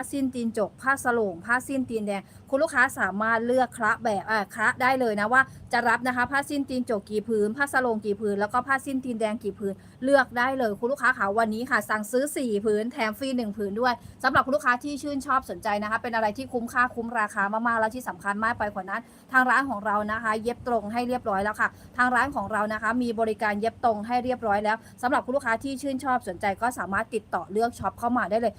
ผ้าสิ้นตีนจก ผ้าสโลงผ้าสิ้นตีนแดง คุณลูกค้าสามารถเลือกคละแบบอ่าคละได้เลยนะว่าจะรับนะคะ ผ้าสิ้นตีนจกกี่ผืน ผ้าสโลงกี่ผืน แล้วก็ผ้าสิ้นตีนแดงกี่ผืน เลือกได้เลย คุณลูกค้าค่ะวันนี้ค่ะ สั่งซื้อ 4 ผืน แถมฟรี1ผืนด้วยสำหรับคุณลูกค้าที่ชื่นชอบสนใจนะคะ เป็นอะไรที่คุ้มค่าคุ้มราคามากๆ แล้วที่สำคัญมากไปกว่านั้น ทางร้านของเรานะคะ เย็บตรงให้เรียบร้อยแล้วค่ะ ทางร้านของเรานะคะ มีบริการเย็บตรงให้เรียบร้อยแล้วสำหรับคุณลูกค้าที่ชื่นชอบสนใจก็สามารถติดต่อเลือกช็อปเข้ามาได้เลย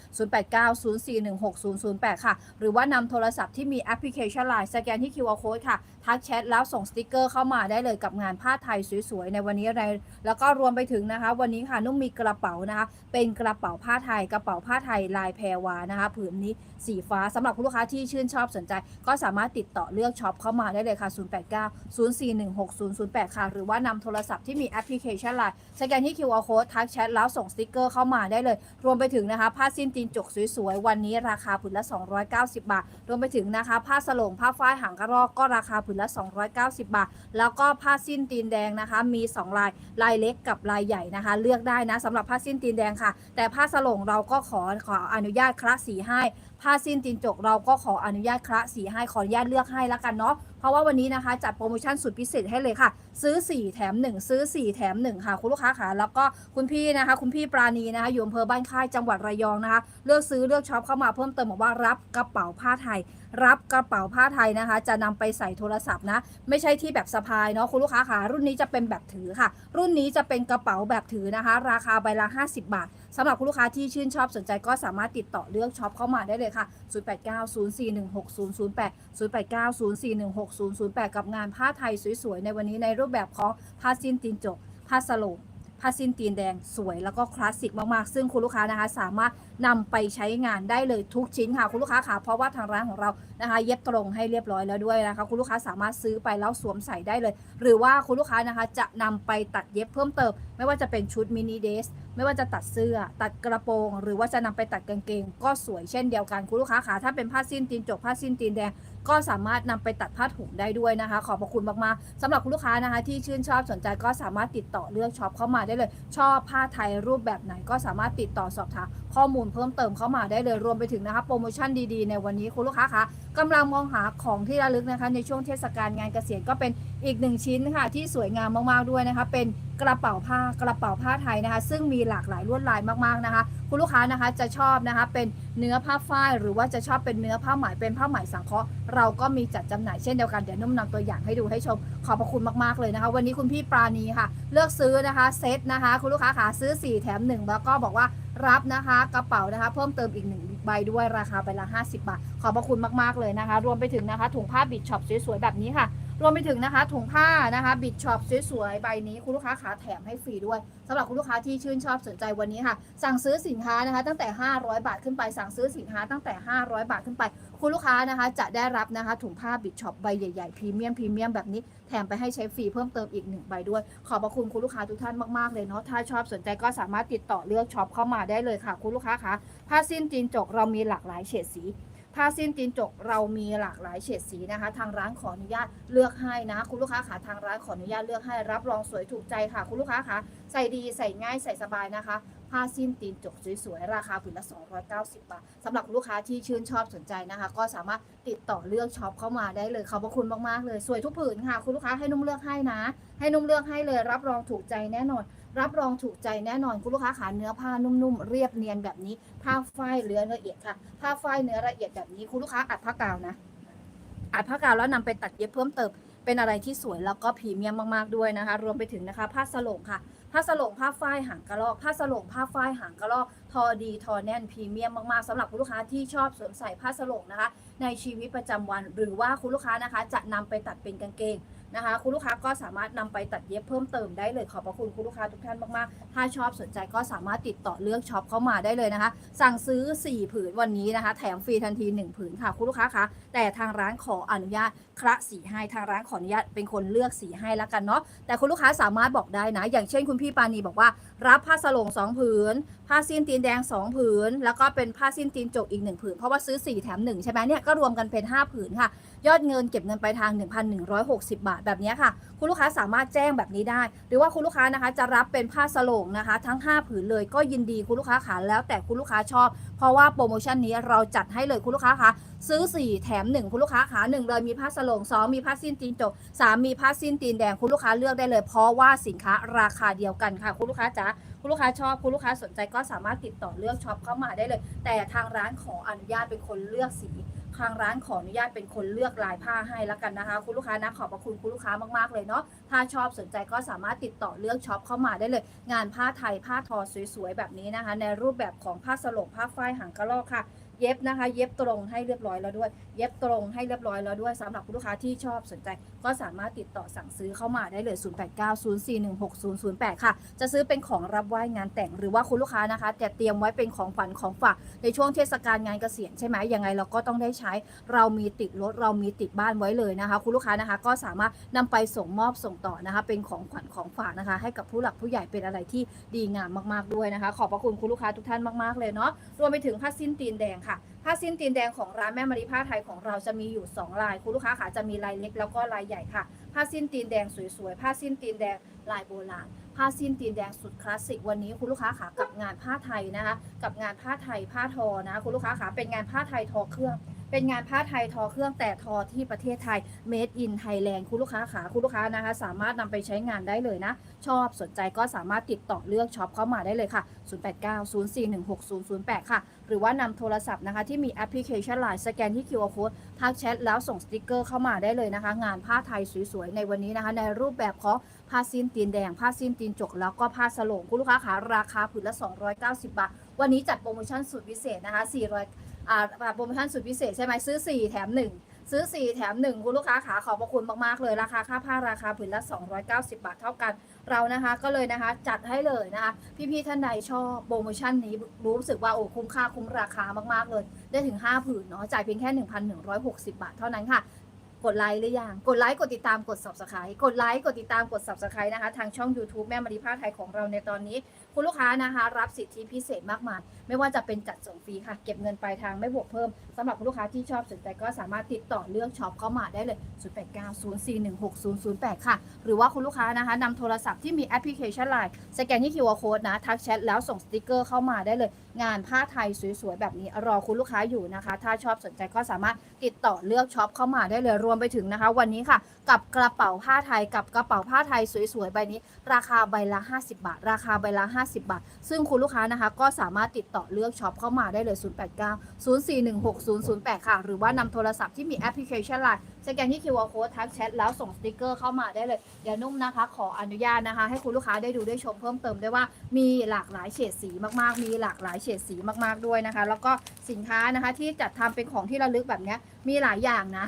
06008 ค่ะ หรือว่านำโทรศัพท์ที่มีแอปพลิเคชัน Line สแกนที่ QR Code ค่ะ ทักแชทแล้วส่งสติกเกอร์เข้ามาได้เลยกับงานผ้าไทยสวยๆ ในวันนี้ในแล้วก็รวมไปถึงนะคะ วันนี้ค่ะนุ่มมีกระเป๋านะคะ เป็นกระเป๋าผ้าไทย กระเป๋าผ้าไทยลายแพรวานะคะผืนนี้สีฟ้าสำหรับคุณลูกค้าที่ชื่นชอบสนใจ ก็สามารถติดต่อเลือกช็อปเข้ามาได้เลยค่ะ 089 0416008 ค่ะ หรือว่านำโทรศัพท์ที่มีแอปพลิเคชัน Line สแกนที่ QR Code ทักแชทแล้วส่งสติกเกอร์เข้ามาได้เลย รวมไปถึงนะคะผ้าสิ้นตีนจกสวยๆวันนี้ราคาผืนละ 290 บาท รวมไปถึงนะคะผ้าสโลงผ้าฝ้ายหางกระรอกก็ราคาผืนละ 290 บาท แล้วก็ผ้าสิ้นตีนแดงนะคะ มี 2 ลายลายเล็กกับลายใหญ่นะคะ เลือกได้นะสำหรับผ้าสิ้นตีนแดงค่ะ แต่ผ้าสโลงเราก็ขอขออนุญาตคละสีให้ผ้าสิ้นตีนจกเราก็ขออนุญาตคละสีให้ขออนุญาตเลือกให้แล้วกันเนาะ เพราะว่าวันนี้นะคะจัดโปรโมชั่นสุดพิเศษให้เลยค่ะ ซื้อ 4 แถม 1 ซื้อ 4 แถม 1 ค่ะ คุณลูกค้าค่ะ แล้วก็คุณพี่นะคะ คุณพี่ปราณีนะคะอยู่อำเภอบ้านค่ายจังหวัดระยองนะคะ เลือกซื้อเลือกช็อปเข้ามาเพิ่มเติมบอกว่ารับกระเป๋าผ้าไทย รับกระเป๋าผ้าไทยนะคะ จะนำไปใส่โทรศัพท์นะ ไม่ใช่ที่แบบสะพายเนาะคุณลูกค้าค่ะรุ่นนี้จะเป็นแบบถือค่ะ รุ่นนี้จะเป็นกระเป๋าแบบถือนะคะ ราคาใบละ 50 บาทสำหรับคุณลูกค้าที่ชื่นชอบสนใจก็สามารถติดต่อเลือกช็อปเข้ามาได้เลยค่ะ 0890416008 0890416008 กับงานผ้าไทยสวยๆ ในวันนี้ในรูปแบบของผ้าสิ้นตีนจกผ้าสโลง ผ้าสิ้นตีนแดงสวยแล้วก็คลาสสิกมากๆ ซึ่งคุณลูกค้านะคะ สามารถนำไปใช้งานได้เลยทุกชิ้นค่ะคุณลูกค้าค่ะเพราะว่าทางร้านของเรานะคะ เย็บตรงให้เรียบร้อยแล้วด้วยนะคะ คุณลูกค้าสามารถซื้อไปแล้วสวมใส่ได้เลย หรือว่าคุณลูกค้านะคะจะนำไปตัดเย็บเพิ่มเติม ไม่ว่าจะเป็นชุดมินิเดสไม่ว่าจะตัดเสื้อ ตัดกระโปรง หรือว่าจะนำไปตัดกางเกง ก็สวยเช่นเดียวกันคุณลูกค้าค่ะถ้าเป็นผ้าสิ้นตีนจกผ้าสิ้นตีนแดงก็สามารถนำไปตัดผ้าถุงได้ด้วยนะคะ ขอบพระคุณมากๆสำหรับคุณลูกค้านะคะ ที่ชื่นชอบสนใจก็สามารถติดต่อเลือกช็อปเข้ามาได้เลย ชอบผ้าไทยรูปแบบไหนก็สามารถติดต่อสอบถามข้อมูลเพิ่มเติมเข้ามาได้เลยรวมไปถึงนะคะโปรโมชั่นดีๆในวันนี้คุณลูกค้าคะกำลังมองหาของที่ระลึกนะคะ ในช่วงเทศกาลงานเกษียณก็เป็นอีกหนึ่งชิ้นค่ะที่สวยงามมากๆด้วยนะคะ เป็นกระเป๋าผ้ากระเป๋าผ้าไทยนะคะ ซึ่งมีหลากหลายลวดลายมากๆนะคะ คุณลูกค้านะคะจะชอบนะคะเป็นเนื้อผ้าฝ้ายหรือว่าจะชอบเป็นเนื้อผ้าไหมเป็นผ้าไหมสังเคราะห์ เราก็มีจัดจำหน่ายเช่นเดียวกัน เดี๋ยวนุ่มนำตัวอย่างให้ดูให้ชม ขอบพระคุณมากๆเลยนะคะ วันนี้คุณพี่ปราณีค่ะ เลือกซื้อนะคะเซตนะคะ คุณลูกค้าขาซื้อ 4 แถม 1 แล้วก็บอกว่ารับนะคะกระเป๋านะคะ เพิ่มเติมอีก1ใบด้วยราคาใบละ 50 บาท ขอบพระคุณมากๆเลยนะคะ รวมไปถึงนะคะถุงผ้าบิดช็อปสวยๆแบบนี้ค่ะ รวมไปถึงนะคะถุงผ้านะคะบิดช็อปสวยๆใบนี้คุณลูกค้าขาแถมให้ฟรีด้วยสำหรับคุณลูกค้าที่ชื่นชอบสนใจวันนี้ค่ะ สั่งซื้อสินค้านะคะตั้งแต่ 500 บาทขึ้นไปสั่งซื้อสินค้าตั้งแต่ 500 บาทขึ้นไป คุณลูกค้านะคะจะได้รับนะคะถุงผ้าบิดช็อปใบใหญ่ๆพรีเมียมพรีเมียมแบบนี้แถมไปให้ใช้ฟรีเพิ่มเติมอีกหนึ่งใบด้วย ขอบพระคุณคุณลูกค้าทุกท่านมากๆเลยเนาะถ้าชอบสนใจก็สามารถติดต่อเลือกช็อปเข้ามาได้เลยค่ะ คุณลูกค้าคะผ้าสิ้นจีนจกเรามีหลากหลายเฉดสี ผ้าสิ้นตีนจกเรามีหลากหลายเฉดสีนะคะ ทางร้านขออนุญาตเลือกให้นะ คุณลูกค้าขาทางร้านขออนุญาตเลือกให้รับรองสวยถูกใจค่ะ คุณลูกค้าคะใส่ดีใส่ง่ายใส่สบายนะคะ ผ้าสิ้นตีนจกสวยๆราคาผืนละ 290 บาทสำหรับลูกค้าที่ชื่นชอบสนใจนะคะ ก็สามารถติดต่อเลือกช็อปเข้ามาได้เลยขอบพระคุณมากๆเลยสวยทุกผืนค่ะ คุณลูกค้าให้นุ่มเลือกให้นะ ให้นุ่มเลือกให้เลย รับรองถูกใจแน่นอน รับรองถูกใจแน่นอนคุณลูกค้าขาเนื้อผ้านุ่มๆเรียบเนียนแบบนี้ ผ้าฝ้ายเนื้อละเอียดค่ะ ผ้าฝ้ายเนื้อละเอียดแบบนี้คุณลูกค้าอัดผ้ากาวนะ อัดผ้ากาวแล้วนำไปตัดเย็บเพิ่มเติมเป็นอะไรที่สวยแล้วก็พรีเมียมมากๆด้วยนะคะ รวมไปถึงนะคะผ้าสโลงค่ะผ้าสโลงผ้าฝ้ายหางกระรอกผ้าสโลงผ้าฝ้ายหางกระรอกทอดีทอแน่นพรีเมียมมากๆสำหรับคุณลูกค้าที่ชอบสวมใส่ผ้าสโลงนะคะ ในชีวิตประจำวัน หรือว่าคุณลูกค้านะคะ จะนำไปตัดเป็นกางเกง นะคะ คุณลูกค้าก็สามารถนำไปตัดเย็บเพิ่มเติมได้เลยขอบพระคุณคุณลูกค้าทุกท่านมากๆ ถ้าชอบสนใจก็สามารถติดต่อเลือกช็อปเข้ามาได้เลยนะคะ สั่งซื้อ 4 ผืนวันนี้นะคะ แถมฟรีทันที 1 ผืนค่ะ คุณลูกค้าคะแต่ทางร้านขออนุญาตคละสีให้ทางร้านขออนุญาตเป็นคนเลือกสีให้แล้วกันเนาะแต่คุณลูกค้าสามารถบอกได้นะ อย่างเช่นคุณพี่ปานีบอกว่า รับผ้าสลง2ผืนผผ้าสิ้นตีนแดง 2 ผืน แล้วก็เป็นผ้าสิ้นตีนจกอีก 1 ผืน เพราะว่าซื้อ 4 แถม 1 ใช่ไหมเนี่ยก็รวมกันเป็น 5 ผืนค่ะ ยอดเงินเก็บเงินไปลายทาง 1,160 บาทแบบนี้ค่ะ คุณลูกค้าสามารถแจ้งแบบนี้ได้ หรือว่าคุณลูกค้านะคะจะรับเป็นผ้าสโลงนะคะ ทั้ง 5 ผืนเลยก็ยินดีคุณลูกค้าขาแล้วแต่คุณลูกค้าชอบ เพราะว่าโปรโมชั่นนี้เราจัดให้เลยคุณลูกค้าคะซื้อ 4 แถม 1 คุณลูกค้าขา1เลยมีผ้าสโลง2 มีผ้าสิ้นตีนจก3มีผ้าสิ้นตีนแดงคุณลูกค้าเลือกได้เลย เพราะว่าสินค้าราคาเดียวกันค่ะ คุณลูกค้าจ๋า คุณลูกค้าชอบคุณลูกค้าสนใจก็สามารถติดต่อเลือกช็อปเข้ามาได้เลย แต่ทางร้านขออนุญาตเป็นคนเลือกสีทางร้านขออนุญาตเป็นคนเลือกลายผ้าให้แล้วกันนะคะ คุณลูกค้านะขอบพระคุณคุณลูกค้ามากๆเลยเนาะถ้าชอบสนใจก็สามารถติดต่อเลือกช็อปเข้ามาได้เลย งานผ้าไทยผ้าทอสวยๆแบบนี้นะคะ ในรูปแบบของผ้าสลบผ้าฝ้ายหางกระรอกค่ะ เย็บนะคะ เย็บตรงให้เรียบร้อยแล้วด้วย เย็บตรงให้เรียบร้อยแล้วด้วยสำหรับคุณลูกค้าที่ชอบสนใจ ก็สามารถติดต่อสั่งซื้อเข้ามาได้เลย 0890416008 ค่ะ จะซื้อเป็นของรับไหว้งานแต่งหรือว่าคุณลูกค้านะคะจะเตรียมไว้เป็นของขวัญของฝากในช่วงเทศกาลงานเกษียณใช่ไหมยังไงเราก็ต้องได้ใช้ เรามีติดรถเรามีติดบ้านไว้เลยนะคะ คุณลูกค้านะคะก็สามารถนำไปส่งมอบส่งต่อนะคะ เป็นของขวัญของฝากนะคะ ให้กับผู้หลักผู้ใหญ่เป็นอะไรที่ดีงามมากๆด้วยนะคะ ขอบพระคุณคุณลูกค้าทุกท่านมากๆเลยเนาะรวมไปถึงผ้าสิ้นตีนแดงค่ะผ้าสิ้นตีนแดงของร้านแม่มารีผ้าไทยของเราจะมีอยู่ 2 ลาย คุณลูกค้าค่ะจะมีลายเล็กแล้วก็ลายใหญ่ค่ะ ผ้าสิ้นตีนแดงสวยๆ ผ้าสิ้นตีนแดงลายโบราณ ผ้าสิ้นตีนแดงสุดคลาสสิก วันนี้คุณลูกค้าขากับงานผ้าไทยนะคะ กับงานผ้าไทยผ้าทอนะ คุณลูกค้าขาเป็นงานผ้าไทยทอเครื่อง เป็นงานผ้าไทยทอเครื่องแต่ทอที่ประเทศไทย made in Thailand คุณลูกค้าขาคุณลูกค้านะคะ สามารถนำไปใช้งานได้เลยนะ ชอบสนใจก็สามารถติดต่อเลือกช็อปเข้ามาได้เลยค่ะ 0890416008 ค่ะ หรือว่านำโทรศัพท์นะคะ ที่มีแอปพลิเคชัน Line สแกนที่ QR code ทักแชทแล้วส่งสติกเกอร์เข้ามาได้เลยนะคะ งานผ้าไทยสวยๆในวันนี้นะคะ ในรูปแบบของผ้าสิ้นตีนแดง ผ้าสิ้นตีนจก แล้วก็ผ้าสโลงคุณลูกค้าขาราคาผืนละ 290 บาท วันนี้จัดโปรโมชั่นสุดพิเศษนะคะ400 อ่าโปรโมชั่นสุดพิเศษใช่ไหมซื้อ 4 แถม 1 ซื้อ 4 แถม 1 คุณลูกค้าขาขอบพระคุณมากๆเลยราคาค่าผ้าราคาผืนละ 290 บาทเท่ากันเรานะคะก็เลยนะคะจัดให้เลยนะคะพี่ๆท่านใดชอบโปรโมชั่นนี้รู้สึกว่าโอ้คุ้มค่าคุ้มราคามากๆเลย ได้ถึง 5 ผืนเนาะจ่ายเพียงแค่ 1,160 บาทเท่านั้นค่ะกดไลค์หรือยังกดไลค์กดติดตามกด subscribe กดไลค์กดติดตามกด subscribe นะคะ ทางช่อง YouTube แม่มาริภาไทยของเราในตอนนี้คุณลูกค้านะคะ รับสิทธิพิเศษมากมาย ไม่ว่าจะเป็นจัดส่งฟรีค่ะ เก็บเงินปลายทางไม่บวกเพิ่มสำหรับคุณลูกค้าที่ชอบสนใจก็สามารถติดต่อเลือกช็อปเข้ามาได้เลย 0890416008 ค่ะ หรือว่าคุณลูกค้านะคะนำโทรศัพท์ที่มีแอปพลิเคชัน Line สแกนที่ QR code นะทักแชทแล้วส่งสติกเกอร์เข้ามาได้เลย งานผ้าไทยสวยๆแบบนี้รอคุณลูกค้าอยู่นะคะ ถ้าชอบสนใจก็สามารถติดต่อเลือกช็อปเข้ามาได้เลยรวมไปถึงนะคะ วันนี้ค่ะ กับกระเป๋าผ้าไทยกับกระเป๋าผ้าไทยสวยๆใบนี้ ราคาใบละ 50 บาท ราคาใบละ50 บาท ซึ่งคุณลูกค้านะคะ ก็สามารถติดต่อเลือกช็อปเข้ามาได้เลย 089 0416 008 ค่ะ หรือว่านำโทรศัพท์ที่มีแอปพลิเคชัน Line สแกนที่ QR code ทักแชทแล้วส่งสติกเกอร์เข้ามาได้เลยเดี๋ยวนุ่มนะคะ ขออนุญาตนะคะ ให้คุณลูกค้าได้ดูได้ชมเพิ่มเติมได้ว่ามีหลากหลายเฉดสีมากๆ มีหลากหลายเฉดสีมากๆด้วยนะคะ แล้วก็สินค้านะคะที่จัดทำเป็นของที่ระลึกแบบนี้มีหลายอย่างนะ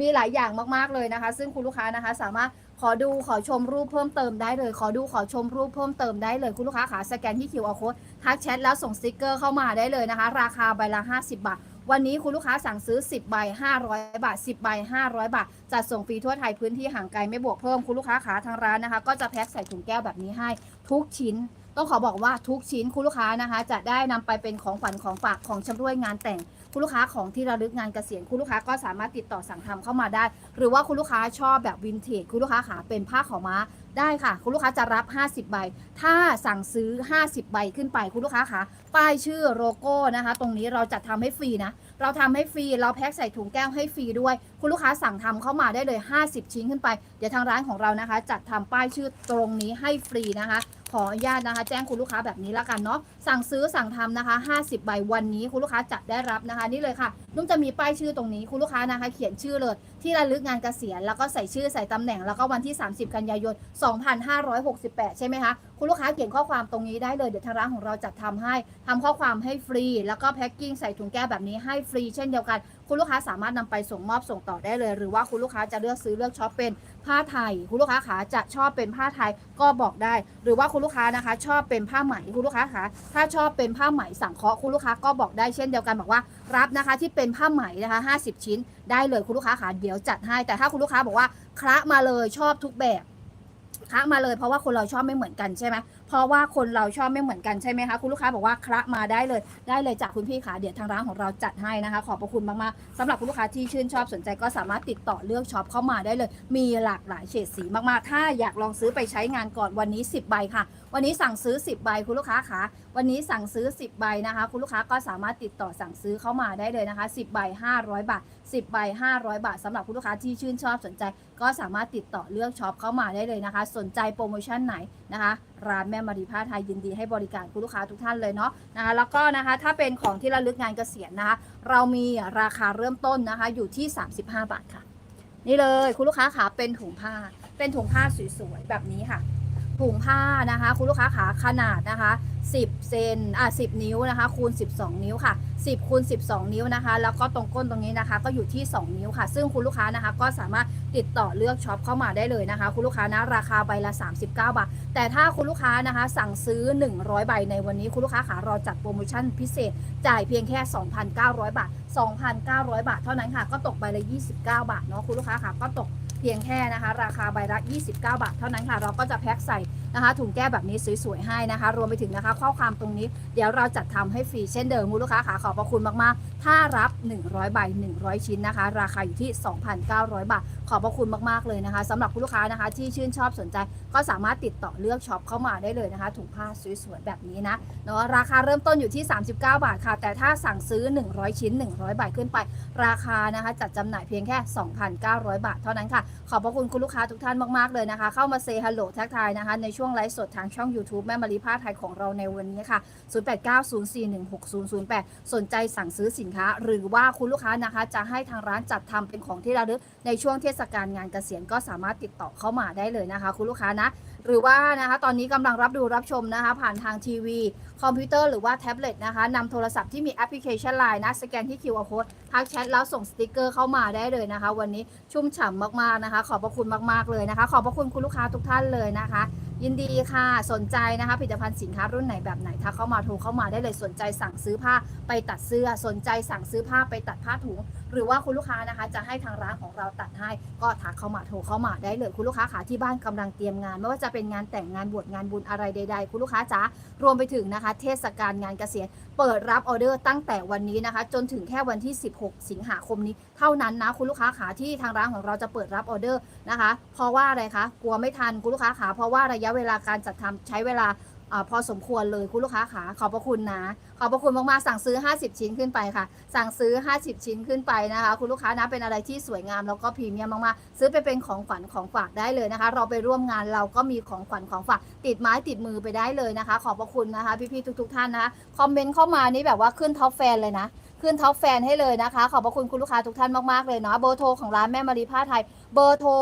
มีหลายอย่างมากๆเลยนะคะ ซึ่งคุณลูกค้านะคะสามารถ ขอดูขอชมรูปเพิ่มเติมได้เลย ขอดูขอชมรูปเพิ่มเติมได้เลยคุณลูกค้าขาสแกนที่ QR code ทักแชทแล้วส่งสติกเกอร์เข้ามาได้เลยนะคะ ราคาใบละ 50 บาท วันนี้คุณลูกค้าสั่งซื้อ 10 ใบ 500 บาท 10 ใบ 500 บาท จัดส่งฟรีทั่วไทยพื้นที่ห่างไกลไม่บวกเพิ่มคุณลูกค้าขาทางร้านนะคะ ก็จะแพ็คใส่ถุงแก้วแบบนี้ให้ทุกชิ้น ต้องขอบอกว่าทุกชิ้นคุณลูกค้านะคะ จะได้นำไปเป็นของขวัญของฝากของชำร่วยงานแต่ง คุณลูกค้าของที่ระลึกงานเกษียณคุณลูกค้าก็สามารถติดต่อสั่งทำเข้ามาได้ หรือว่าคุณลูกค้าชอบแบบวินเทจคุณลูกค้าขาเป็นผ้าขาวม้าได้ค่ะ คุณลูกค้าจะรับ 50 ใบ ถ้าสั่งซื้อ 50 ใบขึ้นไป คุณลูกค้าคะป้ายชื่อโลโก้นะคะ ตรงนี้เราจัดทำให้ฟรีนะ เราทำให้ฟรี เราแพ็คใส่ถุงแก้วให้ฟรีด้วย คุณลูกค้าสั่งทำเข้ามาได้เลย 50 ชิ้นขึ้นไป เดี๋ยวทางร้านของเรานะคะ จัดทำป้ายชื่อตรงนี้ให้ฟรีนะคะ ขออนุญาตนะคะ แจ้งคุณลูกค้าแบบนี้ละกันเนาะ สั่งซื้อสั่งทำนะคะ 50 ใบวันนี้คุณลูกค้าจะได้รับนะคะ นี่เลยค่ะ นุ่มจะมีป้ายชื่อตรงนี้ คุณลูกค้านะคะ เขียนชื่อเลย ที่ระลึกงานเกษียณ แล้วก็ใส่ชื่อใส่ตำแหน่ง แล้วก็วันที่ 30 กันยายน 2568 ใช่ไหมคะ คุณลูกค้าเขียนข้อความตรงนี้ได้เลย เดี๋ยวทางร้านของเราจัดทำให้ทำข้อความให้ฟรี แล้วก็แพ็คกิ้งใส่ถุงแก้วแบบนี้ให้ฟรี เช่นเดียวกัน คุณลูกค้าสามารถนำไปส่งมอบส่งต่อได้เลย หรือว่าคุณลูกค้าจะเลือกซื้อเลือกช็อปเป็นผ้าไทย คุณลูกค้าขาจะชอบเป็นผ้าไทยก็บอกได้ หรือว่าคุณลูกค้านะคะ ชอบเป็นผ้าไหมคุณลูกค้าขาถ้าชอบเป็นผ้าไหมสังเคราะห์คุณลูกค้าก็บอกได้เช่นเดียวกันบอกว่ารับนะคะที่เป็นผ้าไหมนะคะ50 ชิ้น ได้เลยคุณลูกค้าขาเดี๋ยวจัดให้ แต่ถ้าคุณลูกค้าบอกว่าคละมาเลยชอบทุกแบบ คะมาเลยเพราะว่าคนเราชอบไม่เหมือนกันใช่ไหมเพราะว่าคนเราชอบไม่เหมือนกันใช่ไหมคะคุณลูกค้าบอกว่าคะมาได้เลยได้เลยจากคุณพี่ขาเดี๋ยวทางร้านของเราจัดให้นะคะ ขอบพระคุณมากๆสำหรับคุณลูกค้าที่ชื่นชอบสนใจก็สามารถติดต่อเลือกช็อปเข้ามาได้เลย มีหลากหลายเฉดสีมากๆ ถ้าอยากลองซื้อไปใช้งานก่อนวันนี้ 10 ใบค่ะ วันนี้สั่งซื้อ 10ใบคุณลูกค้าคะวันนี้สั่งซื้อ 10ใบนะคะ คุณลูกค้าก็สามารถติดต่อสั่งซื้อเข้ามาได้เลยนะคะ 10ใบ500 บาท 10ใบ500 บาทสำหรับคุณลูกค้าที่ชื่นชอบสนใจ ก็สามารถติดต่อเลือกช็อปเข้ามาได้เลยนะคะ สนใจโปรโมชั่นไหนนะคะ ร้านแม่มารีผ้าไทยยินดีให้บริการคุณลูกค้าทุกท่านเลยเนาะนะคะแล้วก็นะคะถ้าเป็นของที่ระลึกงานเกษียณนะคะ เรามีราคาเริ่มต้นนะคะอยู่ที่ 35 บาทค่ะ นี่เลยคุณลูกค้าขาเป็นถุงผ้า เป็นถุงผ้าสวยๆแบบนี้ค่ะ ถุงผ้านะคะ คุณลูกค้าขาขนาดนะคะ 10 เซนอะ10 นิ้วนะคะ คูณ 12 นิ้วค่ะ 10 คูณ 12 นิ้วนะคะ แล้วก็ตรงก้นตรงนี้นะคะ ก็อยู่ที่ 2 นิ้วค่ะ ซึ่งคุณลูกค้านะคะ ก็สามารถติดต่อเลือกช็อปเข้ามาได้เลยนะคะ คุณลูกค้านะราคาใบละ 39 บาท แต่ถ้าคุณลูกค้านะคะ สั่งซื้อ 100 ใบในวันนี้คุณลูกค้าขาเราจัดโปรโมชั่นพิเศษ จ่ายเพียงแค่ 2,900 บาท 2,900 บาท เท่านั้นค่ะ ก็ตกใบละ 29 บาทเนาะคุณลูกค้าค่ะก็ตก พียงแค่นะคะ ราคาใบละ29 บาท เท่านั้นค่ะ เราก็จะแพ็คใส่นะคะ ถุงแก้วแบบนี้สวยๆให้นะคะ รวมไปถึงนะคะ ข้อความตรงนี้เดี๋ยวเราจัดทำให้ฟรีเช่นเดิมคุณลูกค้าค่ะขอบพระคุณมากๆถ้ารับ 100ใบ100 ชิ้นนะคะ ราคาอยู่ที่ 2,900 บาท ขอบพระคุณมาก ๆ เลยนะคะสำหรับคุณลูกค้านะคะ ที่ชื่นชอบสนใจก็สามารถติดต่อเลือกช็อปเข้ามาได้เลยนะคะ ถุงผ้าสวยๆแบบนี้นะเนาะราคาเริ่มต้นอยู่ที่ 39 บาทค่ะ แต่ถ้าสั่งซื้อ 100 ชิ้น 100 ใบขึ้นไป ราคานะคะ จัดจำหน่ายเพียงแค่ 2,900 บาท เท่านั้นค่ะ ขอบพระคุณคุณลูกค้าทุกท่านมาก ๆ เลยนะคะ เข้ามาเซฮัลโหลทักทายนะคะ ในช่วงไลฟ์สดทางช่อง YouTube แม่มารีผ้าไทยของเราในวันนี้ค่ะ 0890416008 สนใจสั่งซื้อสินค้า หรือว่าคุณลูกค้านะคะ จะให้ทางร้านจัดทำเป็นของที่ระลึกในช่วงเทศกาลงานเกษียณก็สามารถติดต่อเข้ามาได้เลยนะคะ คุณลูกค้านะ หรือว่านะคะตอนนี้กำลังรับดูรับชมนะคะ ผ่านทางทีวี คอมพิวเตอร์หรือว่าแท็บเล็ตนะคะนำโทรศัพท์ที่มีแอปพลิเคชัน Line นะสแกนที่ QR code ทักแชทแล้วส่งสติกเกอร์เข้ามาได้เลยนะคะ วันนี้ชุ่มฉ่ำมากๆนะคะ ขอบพระคุณมากๆเลยนะคะ ขอบพระคุณคุณลูกค้าทุกท่านเลยนะคะ ยินดีค่ะ สนใจนะคะผลิตภัณฑ์สินค้ารุ่นไหนแบบไหนถ้าเข้ามาโทรเข้ามาได้เลยสนใจสั่งซื้อผ้าไปตัดเสื้อ สนใจสั่งซื้อผ้าไปตัดผ้าถุง หรือว่าคุณลูกค้านะคะ จะให้ทางร้านของเราตัดให้ก็ทักเข้ามาโทรเข้ามาได้เลยคุณลูกค้าขาที่บ้านกำลังเตรียมงาน ไม่ว่าจะเป็นงานแต่งงานบวชงานบุญอะไรใด ๆ คุณลูกค้าจ๋ารวมไปถึงนะคะ เทศกาลงานเกษียณ เปิดรับออเดอร์ตั้งแต่วันนี้นะคะ จนถึงแค่วันที่ 16 สิงหาคมนี้ เท่านั้นนะคุณลูกค้าขาที่ทางร้านของเราจะเปิดรับออเดอร์นะคะ เพราะว่าอะไรคะ กลัวไม่ทันคุณลูกค้าขาเพราะว่าระยะเวลาการจัดทำใช้เวลา อพอสมควรเลยคุณลูกค้าขาขอบพระคุณนะขอบพระคุณมากๆสั่งซื้อ 50 ชิ้นขึ้นไปค่ะ สั่งซื้อ 50 ชิ้นขึ้นไปนะคะ คุณลูกค้านะเป็นอะไรที่สวยงามแล้วก็พรีเมียมมากๆซื้อไปเป็นของขวัญของฝากได้เลยนะคะ เราไปร่วมงานเราก็มีของขวัญของฝากติดไม้ติดมือไปได้เลยนะคะ ขอบพระคุณนะคะ พี่ๆทุก ๆ ท่านนะคะคอมเมนต์เข้ามานี่แบบว่าขึ้นท็อปแฟนเลยนะขึ้นท็อปแฟนให้เลยนะคะ ขอบพระคุณคุณลูกค้าทุกท่านมาก ๆ เลยเนาะเบอร์โทรของร้านแม่มารีผ้าไทย เบอร์โทร 0890416008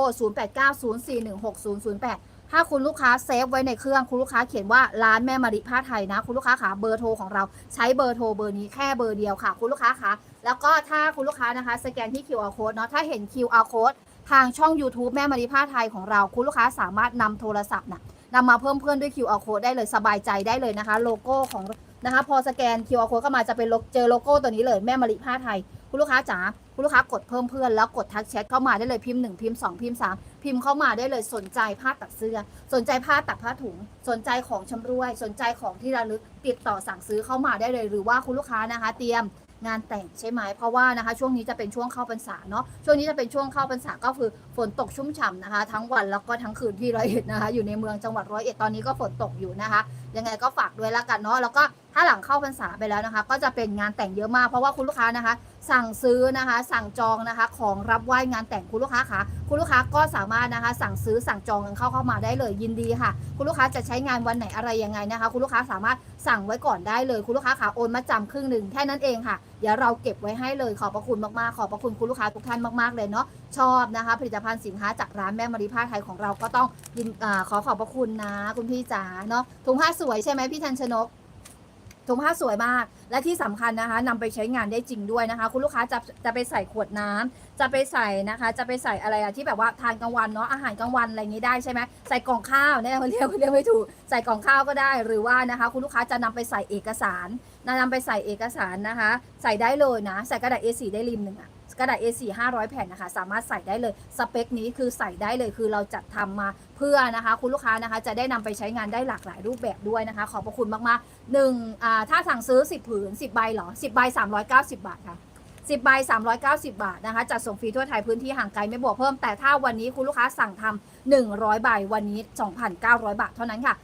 ถ้าคุณลูกค้าเซฟไว้ในเครื่องคุณลูกค้าเขียนว่าร้านแม่มาริผ้าไทยนะ คุณลูกค้าขาเบอร์โทรของเราใช้เบอร์โทรเบอร์นี้แค่เบอร์เดียวค่ะ คุณลูกค้าคะแล้วก็ถ้าคุณลูกค้านะคะสแกนที่ QR code เนาะถ้าเห็น QR code ทางช่อง YouTube แม่มาริผ้าไทยของเรา คุณลูกค้าสามารถนำโทรศัพท์นะนำมาเพิ่มเพื่อนด้วย QR code ได้เลยสบายใจได้เลยนะคะ โลโก้ของนะคะ พอสแกน QR code เข้ามาจะเป็นเจอโลโก้ตัวนี้เลยแม่มาริผ้าไทย คุณลูกค้าจ๋าคุณลูกค้ากดเพิ่มเพื่อนแล้วกดทักแชทเข้ามาได้เลยพิมพ์1พิมพ์2พิมพ์3 พิมพ์เข้ามาได้เลยสนใจผ้าตัดเสื้อ สนใจผ้าตัดผ้าถุง สนใจของชำร่วย สนใจของที่ระลึกติดต่อสั่งซื้อเข้ามาได้เลย หรือว่าคุณลูกค้านะคะ เตรียมงานแต่งใช่ไหมเพราะว่านะคะ ช่วงนี้จะเป็นช่วงเข้าพรรษาเนาะช่วงนี้จะเป็นช่วงเข้าพรรษาก็คือฝนตกชุ่มฉ่ำนะคะ ทั้งวันแล้วก็ทั้งคืนที่ร้อยเอ็ดนะคะ อยู่ในเมืองจังหวัดร้อยเอ็ดตอนนี้ก็ฝนตกอยู่นะคะ ยังไงก็ฝากด้วยละกันเนาะแล้วก็ถ้าหลังเข้าพรรษาไปแล้วนะคะ ก็จะเป็นงานแต่งเยอะมากเพราะว่าคุณลูกค้านะคะ สั่งซื้อนะคะ สั่งจองนะคะ ของรับไหว้งานแต่งคุณลูกค้าคะคุณลูกค้าก็สามารถนะคะ สั่งซื้อสั่งจองกันเข้าเข้ามาได้เลยยินดีค่ะ คุณลูกค้าจะใช้งานวันไหนอะไรยังไงนะคะ คุณลูกค้าสามารถสั่งไว้ก่อนได้เลย คุณลูกค้าขาโอนมาจำครึ่งหนึ่งแค่นั้นเองค่ะเดี๋ยวเราเก็บไว้ให้เลยขอบพระคุณมากๆขอบพระคุณคุณลูกค้าทุกท่านมากๆเลยเนาะชอบนะคะ ผลิตภัณฑ์สินค้าจากร้านแม่มารีผ้าไทยของเราก็ต้องยินอาขอขอบพระคุณนะ คุณพี่จ๋าเนาะถุงผ้าสวยใช่ไหมพี่ทันชนก ถุงผ้าสวยมาก และที่สำคัญนะคะนำไปใช้งานได้จริงด้วยนะคะ คุณลูกค้าจะจะไปใส่ขวดน้ำจะไปใส่นะคะ จะไปใส่อะไรอะที่แบบว่าทานกลางวันเนาะอาหารกลางวันอะไรอย่างนี้ได้ใช่ไหมใส่กล่องข้าวเนี่ยเขาเรียกเขาเรียกไม่ถูกใส่กล่องข้าวก็ได้หรือว่านะคะ คุณลูกค้าจะนำไปใส่เอกสารนำไปใส่เอกสารนะคะ ใส่ได้เลยนะ ใส่กระดาษ A4 ได้ริมหนึ่งอะ กระดาษ A4 500 แผ่นนะคะ สามารถใส่ได้เลย สเปคนี้คือใส่ได้เลย คือเราจัดทำมาเพื่อนะคะ คุณลูกค้านะคะ จะได้นำไปใช้งานได้หลากหลายรูปแบบด้วยนะคะ ขอบพระคุณมากๆหนึ่งอ่าถ้าสั่งซื้อ 10 ผืน 10 ใบเหรอ 10 ใบ 390 บาทค่ะ10ใบ390 บาทนะคะ จัดส่งฟรีทั่วไทยพื้นที่ห่างไกลไม่บวกเพิ่ม แต่ถ้าวันนี้คุณลูกค้าสั่งทำ 100 ใบวันนี้ 2,900 บาทเท่านั้นค่ะ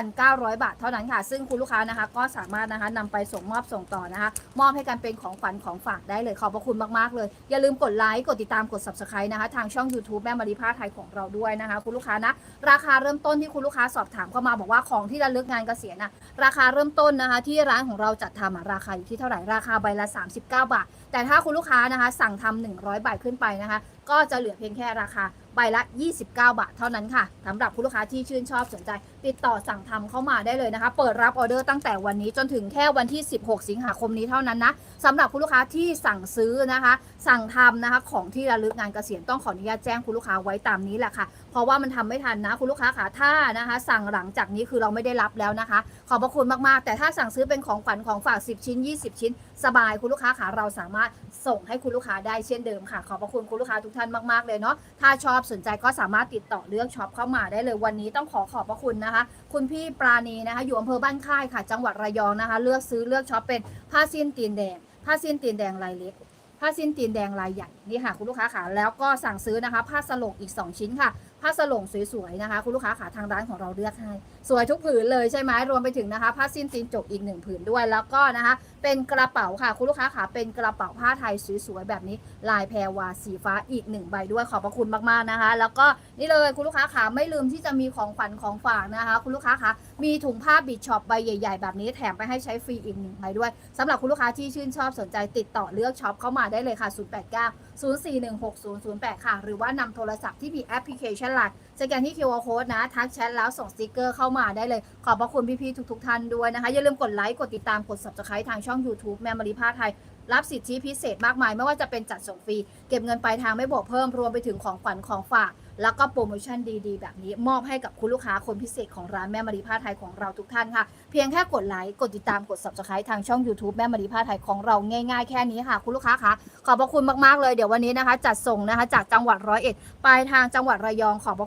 2,900 บาทเท่านั้นค่ะ ซึ่งคุณลูกค้านะคะ ก็สามารถนะคะนำไปส่งมอบส่งต่อนะคะ มอบให้กันเป็นของขวัญของฝากได้เลย ขอบพระคุณมากๆเลย อย่าลืมกดไลค์ กดติดตาม กด subscribe นะคะ ทางช่อง YouTube แม่มาริพาไทยของเราด้วยนะคะ คุณลูกค้านะ ราคาเริ่มต้นที่คุณลูกค้าสอบถามเข้ามาบอกว่าของที่ระลึกงานเกษียณนะราคาเริ่มต้นนะคะที่ร้านของเราจัดทำราคาอยู่ที่เท่าไหร่ราคาใบละ 39 บาท แต่ถ้าคุณลูกค้านะคะ สั่งทำ100 บาทขึ้นไปนะคะ ก็จะเหลือเพียงแค่ราคา ใบละ 29 บาทเท่านั้นค่ะสำหรับคุณลูกค้าที่ชื่นชอบสนใจ ติดต่อสั่งทำเข้ามาได้เลยนะคะ เปิดรับออเดอร์ตั้งแต่วันนี้จนถึงแค่วันที่ 16 สิงหาคมนี้เท่านั้นนะสำหรับคุณลูกค้าที่สั่งซื้อนะคะ สั่งทำนะคะของที่ระลึกงานเกษียณต้องขออนุญาตแจ้งคุณลูกค้าไว้ตามนี้แหละค่ะเพราะว่ามันทำไม่ทันนะ คุณลูกค้าค่ะถ้านะคะ สั่งหลังจากนี้คือเราไม่ได้รับแล้วนะคะ ขอบพระคุณมากๆ แต่ถ้าสั่งซื้อเป็นของขวัญของฝาก 10 ชิ้น 20 ชิ้น สบายคุณลูกค้าค่ะเราสามารถส่งให้คุณลูกค้าได้เช่นเดิมค่ะ ขอบพระคุณคุณลูกค้าทุกท่านมากๆเลยเนาะถ้าชอบสนใจก็สามารถติดต่อเลือกช็อปเข้ามาได้เลยวันนี้ต้องขอขอบพระคุณนะคะ คุณพี่ปราณีนะคะ อยู่อำเภอบ้านค่ายค่ะ จังหวัดระยองนะคะ เลือกซื้อเลือกช็อปเป็นผ้าสิ้นตีนแดงผ้าสิ้นตีนแดงลายเล็กผ้าสิ้นตีนแดงลายใหญ่นี่ค่ะคุณลูกค้าค่ะแล้วก็สั่งซื้อนะคะ ผ้าสลงอีก 2 ชิ้นค่ะ ผ้าสลงสวยๆนะคะ คุณลูกค้าขาทางร้านของเราเลือกให้ สวยทุกผืนเลยใช่ไหมรวมไปถึงนะคะ ผ้าสิ้นตีนจกอีกหนึ่งผืนด้วยแล้วก็นะคะ เป็นกระเป๋าค่ะ คุณลูกค้าขาเป็นกระเป๋าผ้าไทยสวยๆแบบนี้ ลายแพรวาสีฟ้าอีกหนึ่งใบด้วยขอบพระคุณมากๆนะคะ แล้วก็นี่เลยคุณลูกค้าขาไม่ลืมที่จะมีของขวัญของฝากนะคะ คุณลูกค้าขา มีถุงผ้าบิดช็อปใบใหญ่ ๆ แบบนี้แถมไปให้ใช้ฟรีอีกหนึ่งใบด้วยสำหรับคุณลูกค้าที่ชื่นชอบสนใจติดต่อเลือกช็อปเข้ามาได้เลยค่ะ 089 0416 008 ค่ะ หรือว่านำโทรศัพท์ที่มีแอปพลิเคชันไลน์สแกนที่ QR code นะ ทักแชทแล้วส่งสติกเกอร์เข้ามาได้เลย ขอบพระคุณพี่ ๆ ทุก ๆ ท่านด้วยนะคะ อย่าลืมกดไลค์ กดติดตาม กด subscribe ทางช่อง YouTube แม่มาริพาไทยรับสิทธิพิเศษมากมาย ไม่ว่าจะเป็นจัดส่งฟรี เก็บเงินปลายทางไม่บวกเพิ่ม รวมไปถึงของขวัญของฝาก แล้วก็โปรโมชั่นดีๆ แบบนี้มอบให้กับคุณลูกค้าคนพิเศษของร้านแม่มารีผ้าไทยของเราทุกท่านค่ะ เพียงแค่กดไลค์กดติดตามกด subscribe ทางช่อง YouTube แม่มารีผ้าไทยของเราง่ายๆ แค่นี้ค่ะ คุณลูกค้าคะขอบพระคุณมากๆเลยเดี๋ยววันนี้นะคะ จัดส่งนะคะจากจังหวัดร้อยเอ็ดปลายทางจังหวัดระยองขอบพระ